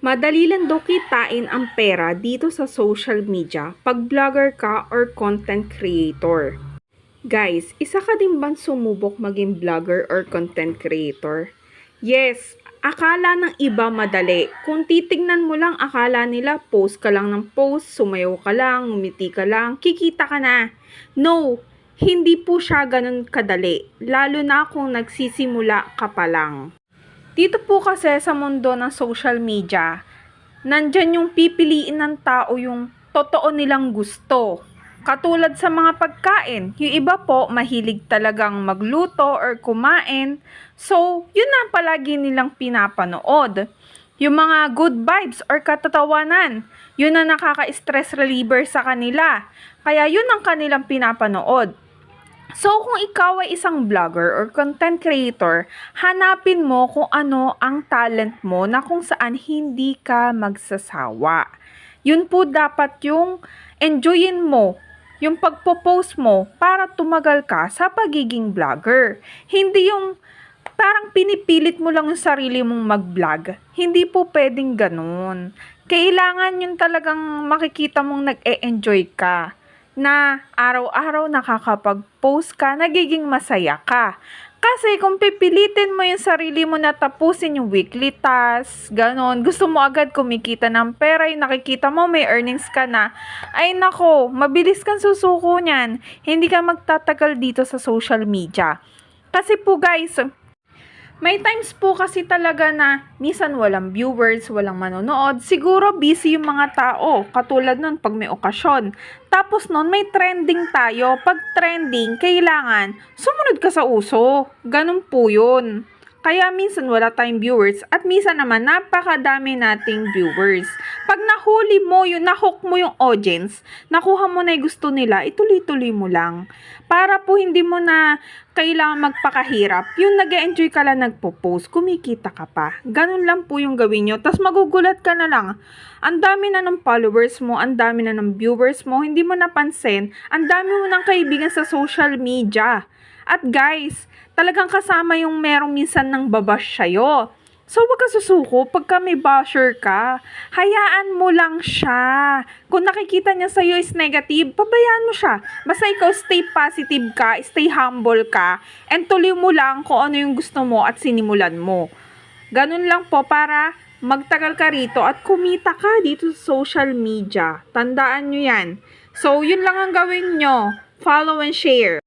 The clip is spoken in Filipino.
Madali lang daw kitain ang pera dito sa social media pag vlogger ka or content creator. Guys, isa ka din bang sumubok maging vlogger or content creator? Yes, akala ng iba madali. Kung titignan mo lang, akala nila post ka lang ng post, sumayaw ka lang, ngumiti ka lang, kikita ka na. No, hindi po siya ganun kadali. Lalo na kung nagsisimula ka pa lang. Dito po kasi sa mundo ng social media, nandyan yung pipiliin ng tao yung totoo nilang gusto. Katulad sa mga pagkain, yung iba po mahilig talagang magluto or kumain. So, yun na palagi nilang pinapanood. Yung mga good vibes or katatawanan, yun na nakaka-stress reliever sa kanila. Kaya yun ang kanilang pinapanood. So, kung ikaw ay isang vlogger or content creator, hanapin mo kung ano ang talent mo na kung saan hindi ka magsasawa. Yun po dapat yung enjoyin mo, yung pagpo-post mo para tumagal ka sa pagiging vlogger. Hindi yung parang pinipilit mo lang yung sarili mong mag-vlog. Hindi po pwedeng ganun. Kailangan yun talagang makikita mong nag-e-enjoy ka na araw-araw nakakapag-post ka, nagiging masaya ka. Kasi kung pipilitin mo yung sarili mo na tapusin yung weekly task, ganon, gusto mo agad kumikita ng pera, yung nakikita mo may earnings ka na, ay nako, mabilis kang susuko niyan. Hindi ka magtatagal dito sa social media. Kasi po guys, may times po kasi talaga na minsan walang viewers, walang manonood. Siguro busy yung mga tao. Katulad nun pag may okasyon. Tapos nun may trending tayo. Pag trending, kailangan sumunod ka sa uso. Ganun po yun. Kaya minsan wala tayong viewers at minsan naman napakadami nating viewers. Pag nahuli mo yung nahook mo yung audience, nakuha mo na yung gusto nila, ituloy-tuloy mo lang. Para po hindi mo na kailangan magpakahirap. Yung nag enjoy ka lang nagpo-post, kumikita ka pa. Ganun lang po yung gawin nyo. Tapos magugulat ka na lang. Ang dami na ng followers mo, ang dami na ng viewers mo, hindi mo napansin, ang dami mo ng kaibigan sa social media. At guys, talagang kasama yung merong minsan ng babash sa'yo. So, wag ka susuko pagka may basher ka. Hayaan mo lang siya. Kung nakikita niya sa'yo is negative, pabayaan mo siya. Basta ikaw stay positive ka, stay humble ka, and tuloy mo lang kung ano yung gusto mo at sinimulan mo. Ganun lang po para magtagal ka rito at kumita ka dito sa social media. Tandaan nyo yan. So, yun lang ang gawin nyo. Follow and share.